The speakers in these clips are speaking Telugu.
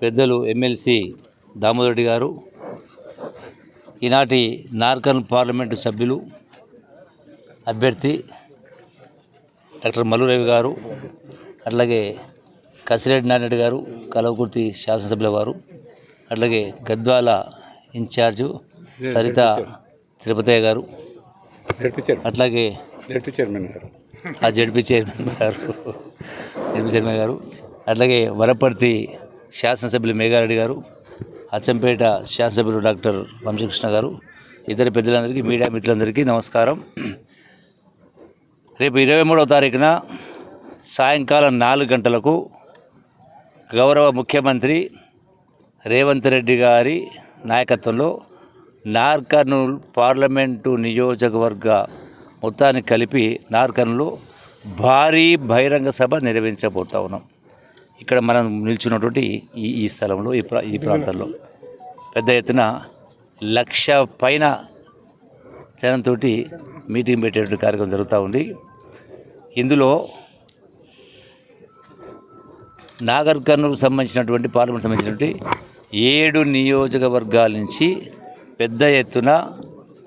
పెద్దలు ఎమ్మెల్సీ దామోదరెడ్డి గారు ఈనాటి నార్కన్ పార్లమెంటు సభ్యులు అభ్యర్థి డాక్టర్ మల్లురవి గారు అట్లాగే కసిరెడ్డి నారాయణ గారు కలవకుర్తి శాసనసభ్యుల వారు అట్లాగే గద్వాల ఇన్ఛార్జు సరిత తిరుపతయ్య గారు అట్లాగే డిప్యూటీ చైర్మన్ గారు. ఆ జడ్పీ చైర్మన్ గారు జడ్పీ చైర్మన్ గారు అట్లాగే వరపర్తి శాసనసభ్యులు మేఘారెడ్డి గారు అచ్చంపేట శాసనసభ్యులు డాక్టర్ వంశకృష్ణ గారు ఇతర పెద్దలందరికీ మీడియా మిత్రులందరికీ నమస్కారం. రేపు ఇరవై మూడవ తారీఖున సాయంకాలం నాలుగు గంటలకు గౌరవ ముఖ్యమంత్రి రేవంత్ రెడ్డి గారి నాయకత్వంలో నార్కర్నూల్ పార్లమెంటు నియోజకవర్గ మొత్తాన్ని కలిపి నార్కర్నూలు భారీ బహిరంగ సభ నిర్వహించబోతా ఉన్నాం. ఇక్కడ మనం నిల్చున్నటువంటి ఈ ఈ స్థలంలో ఈ ప్రా ఈ ప్రాంతంలో. పెద్ద ఎత్తున లక్ష పైన జనంతో మీటింగ్ పెట్టేటువంటి కార్యక్రమం జరుగుతూ ఉంది. ఇందులో నాగర్ సంబంధించినటువంటి పార్లమెంట్ సంబంధించినటువంటి ఏడు నియోజకవర్గాల నుంచి పెద్ద ఎత్తున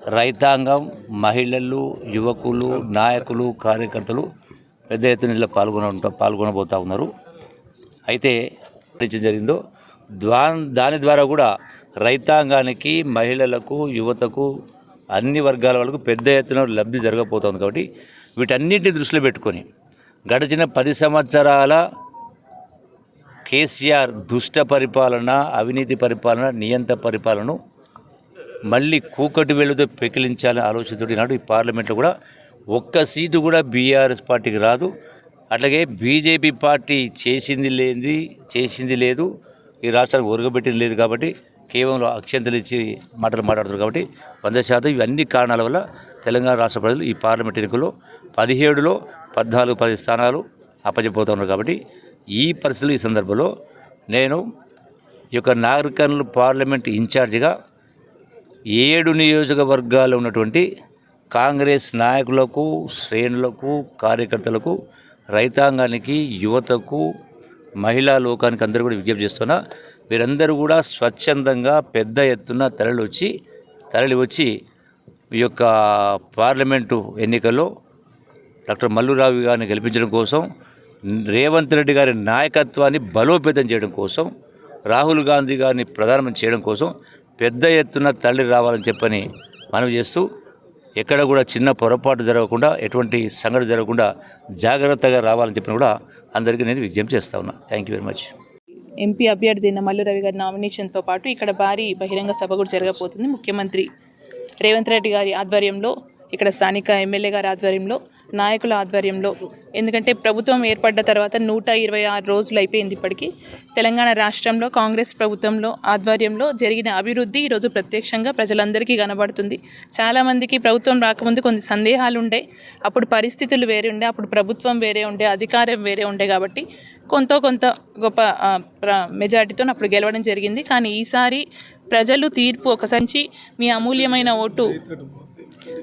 రైతాంగం మహిళలు యువకులు నాయకులు కార్యకర్తలు పెద్ద ఎత్తున ఇలా పాల్గొన పాల్గొనబోతూ ఉన్నారు. అయితే జరిగిందో ద్వా దాని ద్వారా కూడా రైతాంగానికి మహిళలకు యువతకు అన్ని వర్గాల వాళ్ళకు పెద్ద ఎత్తున లబ్ధి జరగబోతోంది కాబట్టి వీటన్నిటిని దృష్టిలో పెట్టుకొని గడిచిన పది సంవత్సరాల కేసీఆర్ దుష్ట పరిపాలన అవినీతి పరిపాలన నియంత పరిపాలనను మళ్ళీ కూకటి వేళ్ళతో పెకిలించాలని ఆలోచనతో నాడు ఈ పార్లమెంట్లో కూడా ఒక్క సీటు కూడా బీఆర్ఎస్ పార్టీకి రాదు. అట్లాగే బీజేపీ పార్టీ చేసింది లేనిది చేసింది లేదు. ఈ రాష్ట్రానికి ఒరగబెట్టింది లేదు కాబట్టి కేవలం అక్షంతలు ఇచ్చి మాటలు మాట్లాడుతారు కాబట్టి వంద శాతం ఇవన్నీ కారణాల వల్ల తెలంగాణ రాష్ట్ర ప్రజలు ఈ పార్లమెంట్ ఎన్నికల్లో పదిహేడులో పద్నాలుగు పది స్థానాలు అప్పచెప్పోతున్నారు కాబట్టి ఈ పరిస్థితులు ఈ సందర్భంలో నేను ఈ యొక్క నాగరికర్నూలు పార్లమెంట్ ఇన్ఛార్జిగా ఏడు నియోజకవర్గాలు ఉన్నటువంటి కాంగ్రెస్ నాయకులకు శ్రేణులకు కార్యకర్తలకు రైతాంగానికి యువతకు మహిళా లోకానికి అందరూ కూడా విజ్ఞప్తి చేస్తున్నా వీరందరూ కూడా స్వచ్ఛందంగా పెద్ద ఎత్తున తరలి వచ్చి తరలి వచ్చి ఈ యొక్క పార్లమెంటు ఎన్నికల్లో డాక్టర్ మల్లురావు గారిని గెలిపించడం కోసం రేవంత్ రెడ్డి గారి నాయకత్వాన్ని బలోపేతం చేయడం కోసం రాహుల్ గాంధీ గారిని ప్రధానమంత్రి చేయడం కోసం పెద్ద ఎత్తున తల్లి రావాలని చెప్పని మనవి చేస్తూ ఎక్కడ కూడా చిన్న పొరపాటు జరగకుండా ఎటువంటి సంఘటన జరగకుండా జాగ్రత్తగా రావాలని చెప్పిన కూడా అందరికీ నేను విజ్ఞప్తి చేస్తా ఉన్నా. Thank you very much MP అభ్యర్థి అయిన మల్లురవి గారి నామినేషన్తో పాటు ఇక్కడ భారీ బహిరంగ సభ కూడా జరగబోతుంది. ముఖ్యమంత్రి రేవంత్ రెడ్డి గారి ఆధ్వర్యంలో ఇక్కడ స్థానిక ఎమ్మెల్యే గారి ఆధ్వర్యంలో నాయకుల ఆధ్వర్యంలో. ఎందుకంటే ప్రభుత్వం ఏర్పడ్డ తర్వాత నూట ఇరవై ఆరు రోజులు అయిపోయింది ఇప్పటికీ. తెలంగాణ రాష్ట్రంలో కాంగ్రెస్ ప్రభుత్వంలో ఆధ్వర్యంలో జరిగిన అభివృద్ధి ఈరోజు ప్రత్యక్షంగా ప్రజలందరికీ కనబడుతుంది. చాలామందికి ప్రభుత్వం రాకముందు కొన్ని సందేహాలు ఉండే అప్పుడు పరిస్థితులు వేరే ఉండే అప్పుడు ప్రభుత్వం వేరే ఉండే అధికారం వేరే ఉండే కాబట్టి కొంత కొంత గొప్ప ప్ర- మెజార్టీతో అప్పుడు గెలవడం జరిగింది. కానీ ఈసారి ప్రజలు తీర్పు ఒకసారి మీ అమూల్యమైన ఓటు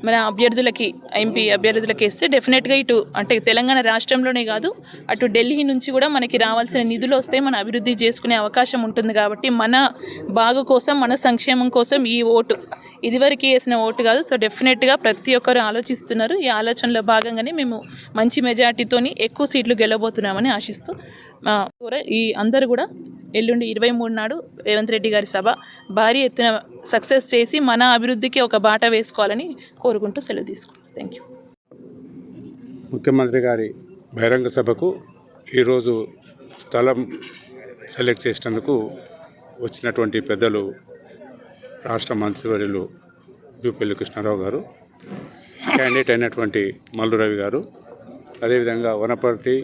మన అభ్యర్థులకి ఎంపీ అభ్యర్థులకి ఇస్తే డెఫినెట్గా ఇటు అంటే తెలంగాణ రాష్ట్రంలోనే కాదు అటు ఢిల్లీ నుంచి కూడా మనకి రావాల్సిన నిధులు వస్తే మన అభివృద్ధి చేసుకునే అవకాశం ఉంటుంది కాబట్టి మన బాగు కోసం మన సంక్షేమం కోసం ఈ ఓటు ఇదివరకు వేసిన ఓటు కాదు. సో డెఫినెట్గా ప్రతి ఒక్కరు ఆలోచిస్తున్నారు. ఈ ఆలోచనలో భాగంగానే మేము మంచి మెజార్టీతోని ఎక్కువ సీట్లు గెలవబోతున్నామని ఆశిస్తూ ఈ అందరు కూడా ఎల్లుండి ఇరవై మూడు నాడు రేవంత్ రెడ్డి గారి సభ. భారీ ఎత్తున సక్సెస్ చేసి మన అభివృద్ధికి ఒక బాట వేసుకోవాలని కోరుకుంటూ సెలవు తీసుకున్నాను థ్యాంక్ యూ. ముఖ్యమంత్రి గారి బహిరంగ సభకు ఈరోజు స్థలం సెలెక్ట్ చేసినందుకు వచ్చినటువంటి పెద్దలు రాష్ట్ర మంత్రివర్యులు జూపల్లి కృష్ణారావు గారు క్యాండిడేట్ అయినటువంటి మల్లు రవి గారు అదేవిధంగా వనపర్తి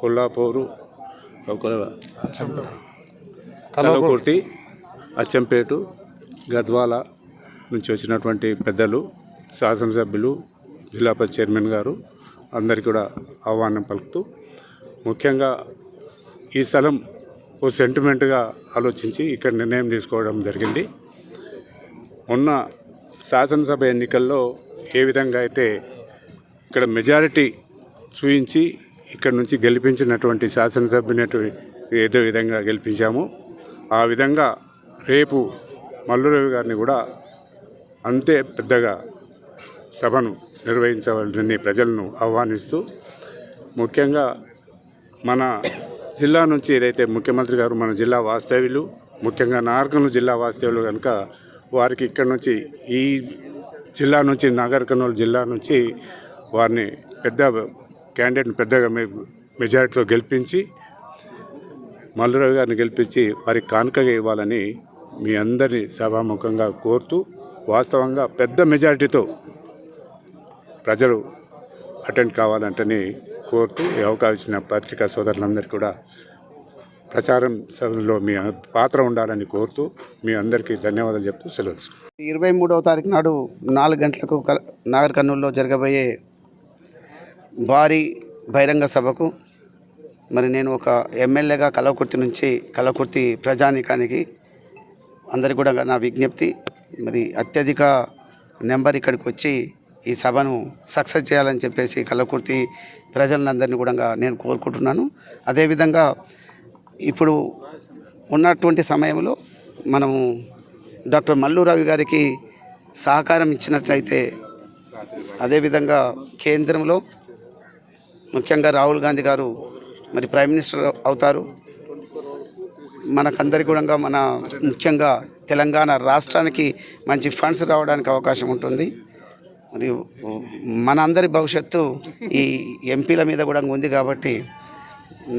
కొల్లాపూరు కలవకుర్తి అచ్చంపేటు గద్వాల నుంచి వచ్చినటువంటి పెద్దలు శాసనసభ్యులు జిల్లా పరిషత్ చైర్మన్ గారు అందరికీ కూడా ఆహ్వానం పలుకుతూ ముఖ్యంగా ఈ స్థలం ఓ సెంటిమెంట్గా ఆలోచించి ఇక్కడ నిర్ణయం తీసుకోవడం జరిగింది. మొన్న శాసనసభ ఎన్నికల్లో ఏ విధంగా అయితే ఇక్కడ మెజారిటీ చూయించి ఇక్కడ నుంచి గెలిపించినటువంటి శాసనసభ్యుని ఏదో విధంగా గెలిపించాము. ఆ విధంగా రేపు మల్లురవి గారిని కూడా అంతే పెద్దగా సభను నిర్వహించవాలని ప్రజలను ఆహ్వానిస్తూ ముఖ్యంగా మన జిల్లా నుంచి ఏదైతే ముఖ్యమంత్రి గారు మన జిల్లా వాస్తవ్యులు ముఖ్యంగా నాగర్కర్నూలు జిల్లా వాస్తవ్యులు కనుక వారికి ఇక్కడ నుంచి ఈ జిల్లా నుంచి నాగర్కర్నూలు జిల్లా నుంచి వారిని పెద్ద క్యాండిడేట్ని పెద్దగా మె- మెజారిటీతో గెలిపించి మల్లురావు గారిని గెలిపించి వారికి కానుకగా ఇవ్వాలని మీ అందరినీ సభాముఖంగా కోరుతూ వాస్తవంగా పెద్ద మెజారిటీతో ప్రజలు అటెండ్ కావాలంటని కోరుతూ ఈ అవకాశం పత్రికా సోదరులందరికీ కూడా ప్రచారం సభలో మీ పాత్ర ఉండాలని కోరుతూ మీ అందరికీ ధన్యవాదాలు చెప్తూ సెలవు ఇరవై మూడవ తారీఖు నాడు నాలుగు గంటలకు కల- నాగర్ కర్నూలులో జరగబోయే భారీ బహిరంగ సభకు మరి నేను ఒక ఎమ్మెల్యేగా కలవకుర్తి నుంచి కలవకుర్తి ప్రజానీకానికి అందరికి కూడా నా విజ్ఞప్తి మరి అత్యధిక నెంబర్ ఇక్కడికి వచ్చి ఈ సభను సక్సెస్ చేయాలని చెప్పేసి కలకుర్తి ప్రజలందరినీ కూడా నేను కోరుకుంటున్నాను. అదేవిధంగా ఇప్పుడు ఉన్నటువంటి సమయంలో మనము డాక్టర్ మల్లు రవి గారికి సహకారం ఇచ్చినట్లయితే అదేవిధంగా కేంద్రంలో ముఖ్యంగా రాహుల్ గాంధీ గారు మరి ప్రైమ్ మినిస్టర్ అవుతారు. మనకందరి కూడా మన ముఖ్యంగా తెలంగాణ రాష్ట్రానికి మంచి ఫండ్స్ రావడానికి అవకాశం ఉంటుంది. మరి మనందరి భవిష్యత్తు ఈ ఎంపీల మీద కూడా ఉంది కాబట్టి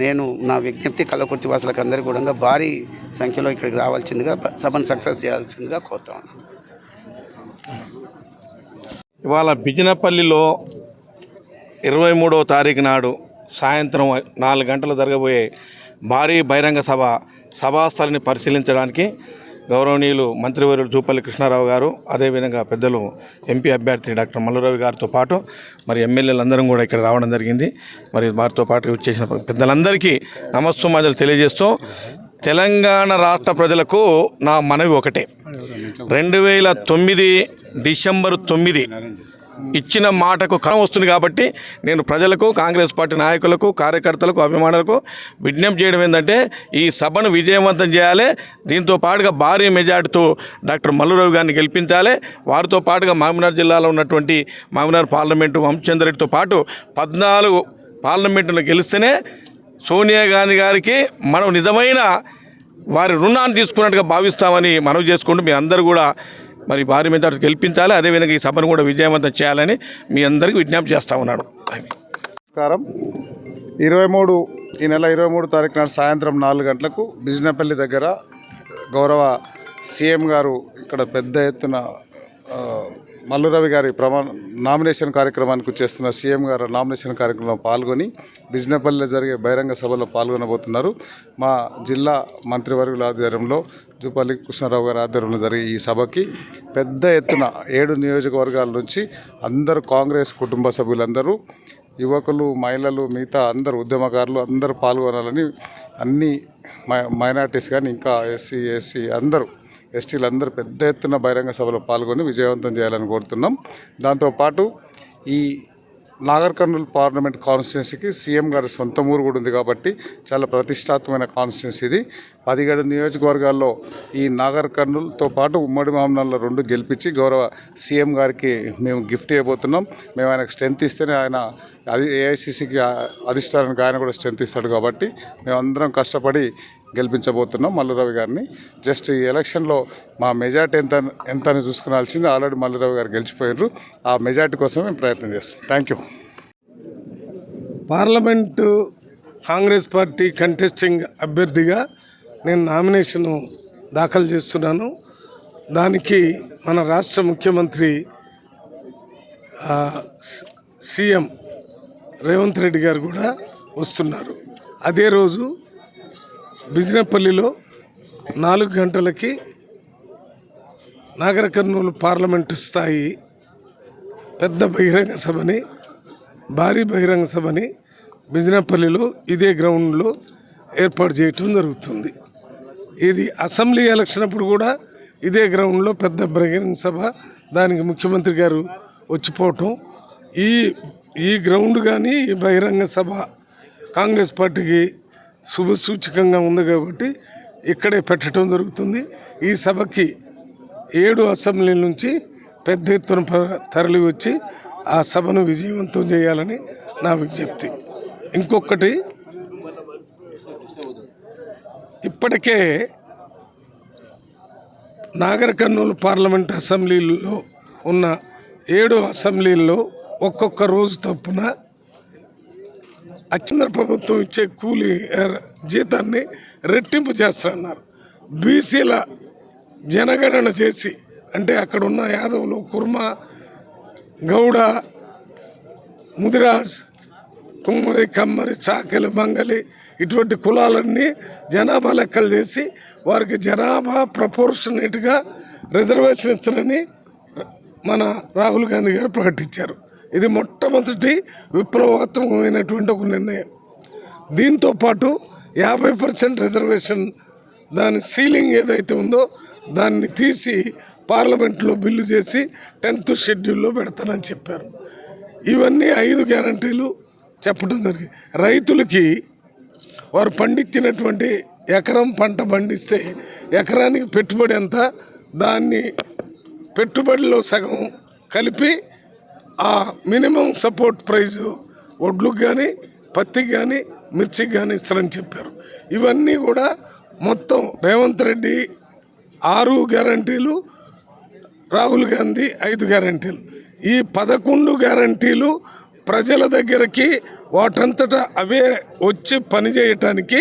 నేను నా విజ్ఞప్తి కల్లకుర్తి వాసులకు అందరికీ కూడా భారీ సంఖ్యలో ఇక్కడికి రావాల్సిందిగా సభను సక్సెస్ చేయాల్సిందిగా కోరుతా ఉన్నాను. ఇవాళ బిజినపల్లిలో ఇరవై మూడవ తారీఖు నాడు సాయంత్రం నాలుగు గంటలు జరగబోయే భారీ బహిరంగ సభ సభాస్థలిని పరిశీలించడానికి గౌరవనీయులు మంత్రివర్యులు జూపల్లి కృష్ణారావు గారు అదేవిధంగా పెద్దలు ఎంపీ అభ్యర్థి డాక్టర్ మల్లురవి గారితో పాటు మరి ఎమ్మెల్యేలందరం కూడా ఇక్కడ రావడం జరిగింది. మరి వారితో పాటు వచ్చేసిన పెద్దలందరికీ నమస్సుమాజలు తెలియజేస్తూ తెలంగాణ రాష్ట్ర ప్రజలకు నా మనవి ఒకటే. రెండు వేల తొమ్మిది డిసెంబర్ తొమ్మిది ఇచ్చిన మాటకు కరం వస్తుంది కాబట్టి నేను ప్రజలకు కాంగ్రెస్ పార్టీ నాయకులకు కార్యకర్తలకు అభిమానులకు విజ్ఞప్తి చేయడం ఏంటంటే ఈ సభను విజయవంతం చేయాలి. దీంతో పాటుగా భారీ మెజార్టీతో డాక్టర్ మల్లురావు గారిని గెలిపించాలి. వారితో పాటుగా మహబూబ్నగర్ జిల్లాలో ఉన్నటువంటి మహబూబ్నగర్ పార్లమెంటు వంశచంద్రెడ్డితో పాటు పద్నాలుగు పార్లమెంటును గెలిస్తేనే సోనియా గాంధీ గారికి మనం నిజమైన వారి రుణాన్ని తీసుకున్నట్టుగా భావిస్తామని మనవి చేసుకుంటూ మీ అందరూ కూడా మరి భారీ మీద గెలిపించాలి. అదేవిధంగా ఈ సభను కూడా విజయవంతం చేయాలని మీ అందరికీ విజ్ఞప్తి చేస్తా ఉన్నాడు నమస్కారం. ఇరవై మూడు ఈ నెల ఇరవై మూడు తారీఖు నాడు సాయంత్రం నాలుగు గంటలకు బిజినపల్లి దగ్గర గౌరవ సీఎం గారు ఇక్కడ పెద్ద ఎత్తున మల్లురవి గారి ప్రమా నామినేషన్ కార్యక్రమానికి చేస్తున్న సీఎం గారు నామినేషన్ కార్యక్రమంలో పాల్గొని బిజినపల్లిలో జరిగే బహిరంగ సభలో పాల్గొనబోతున్నారు. మా జిల్లా మంత్రివర్గుల ఆధ్వర్యంలో జూపల్లి కృష్ణారావు గారి ఆధ్వర్యంలో జరిగే ఈ సభకి పెద్ద ఎత్తున ఏడు నియోజకవర్గాల నుంచి అందరూ కాంగ్రెస్ కుటుంబ సభ్యులందరూ యువకులు మహిళలు మిగతా అందరు ఉద్యమకారులు అందరూ పాల్గొనాలని అన్ని మై- మైనార్టీస్ కానీ ఇంకా ఎస్సీ ఎస్సీ అందరూ ఎస్టీలు అందరూ పెద్ద ఎత్తున బహిరంగ సభలో పాల్గొని విజయవంతం చేయాలని కోరుతున్నాం. దాంతోపాటు ఈ నాగర్ కర్నూలు పార్లమెంట్ కాన్స్టిట్యున్సీకి సీఎం గారి సొంత ఊరు కూడా ఉంది కాబట్టి చాలా ప్రతిష్టాత్మకమైన కాన్స్టిట్యున్సీ ఇది. పదిహేడు నియోజకవర్గాల్లో ఈ నాగర్ కర్నూలుతో పాటు ఉమ్మడి మామనాల్లో రెండు గెలిపించి గౌరవ సీఎం గారికి మేము గిఫ్ట్ ఇవ్వబోతున్నాం. మేము ఆయనకు స్ట్రెంత్ ఇస్తేనే ఆయన అది ఏఐసిసికి అధిష్టానానికి ఆయన కూడా స్ట్రెంత్ ఇస్తాడు కాబట్టి మేమందరం కష్టపడి గెలిపించబోతున్నాం మల్లురవి గారిని. జస్ట్ ఈ ఎలక్షన్లో మా మెజార్టీ ఎంత ఎంత అని చూసుకునాల్సింది ఆల్రెడీ మల్లరావు గారు గెలిచిపోయారు ఆ మెజార్టీ కోసం మేము ప్రయత్నం చేస్తాం. Thank you parliament Congress party contesting అభ్యర్థిగా నేను నామినేషన్ దాఖలు చేస్తున్నాను. దానికి మన రాష్ట్ర ముఖ్యమంత్రి సీఎం రేవంత్ రెడ్డి గారు కూడా వస్తున్నారు. అదే రోజు బిజినపల్లిలో నాలుగు గంటలకి నాగర కర్నూలు పార్లమెంటు స్థాయి పెద్ద బహిరంగ సభని భారీ బహిరంగ సభని బిజినపల్లిలో ఇదే గ్రౌండ్లో ఏర్పాటు చేయటం జరుగుతుంది. ఇది అసెంబ్లీ ఎలక్షన్ అప్పుడు కూడా ఇదే గ్రౌండ్లో పెద్ద బహిరంగ సభ దానికి ముఖ్యమంత్రి గారు వచ్చిపోవటం. ఈ ఈ గ్రౌండ్ కానీ ఈ బహిరంగ సభ కాంగ్రెస్ పార్టీకి శుభసూచకంగా ఉంది కాబట్టి ఇక్కడే పెట్టడం జరుగుతుంది. ఈ సభకి ఏడు అసెంబ్లీ నుంచి పెద్ద ఎత్తున తరలి వచ్చి ఆ సభను విజయవంతం చేయాలని నా విజ్ఞప్తి. ఇంకొకటి ఇప్పటికే నాగర్ కర్నూలు పార్లమెంట్ అసెంబ్లీలో ఉన్న ఏడు అసెంబ్లీల్లో ఒక్కొక్క రోజు తప్పున అచ్చింద్ర ప్రభుత్వం ఇచ్చే కూలి జీతాన్ని రెట్టింపు చేస్తారన్నారు. బీసీల జనగణన చేసి అంటే అక్కడ ఉన్న యాదవులు కుర్మ గౌడ ముదిరాజ్ కుమ్మరి కమ్మరి చాకలి మంగలి ఇటువంటి కులాలన్నీ జనాభా లెక్కలు చేసి వారికి జనాభా ప్రపోర్షనేట్గా రిజర్వేషన్ ఇస్తారని మన రాహుల్ గాంధీ గారు ప్రకటించారు. ఇది మొట్టమొదటి విప్లవాత్మకమైనటువంటి ఒక నిర్ణయం. దీంతో పాటు యాభై పర్సెంట్ రిజర్వేషన్ దాని సీలింగ్ ఏదైతే ఉందో దాన్ని తీసి పార్లమెంట్లో బిల్లు చేసి టెన్త్ షెడ్యూల్లో పెడతానని చెప్పారు. ఇవన్నీ ఐదు గ్యారంటీలు చెప్పడం జరిగింది. రైతులకి వారు పండించినటువంటి ఎకరం పంట పండిస్తే ఎకరానికి పెట్టుబడి ఎంత? దాన్ని పెట్టుబడిలో సగం కలిపి ఆ మినిమం సపోర్ట్ ప్రైస్ వడ్లకు కానీ పత్తికి కానీ మిర్చికి కానీ ఇస్తారని చెప్పారు. ఇవన్నీ కూడా మొత్తం రేవంత్ రెడ్డి ఆరు గ్యారంటీలు రాహుల్ గాంధీ ఐదు గ్యారంటీలు. ఈ పదకొండు గ్యారంటీలు ప్రజల దగ్గరికి వాటంతటా అవే వచ్చి పనిచేయటానికి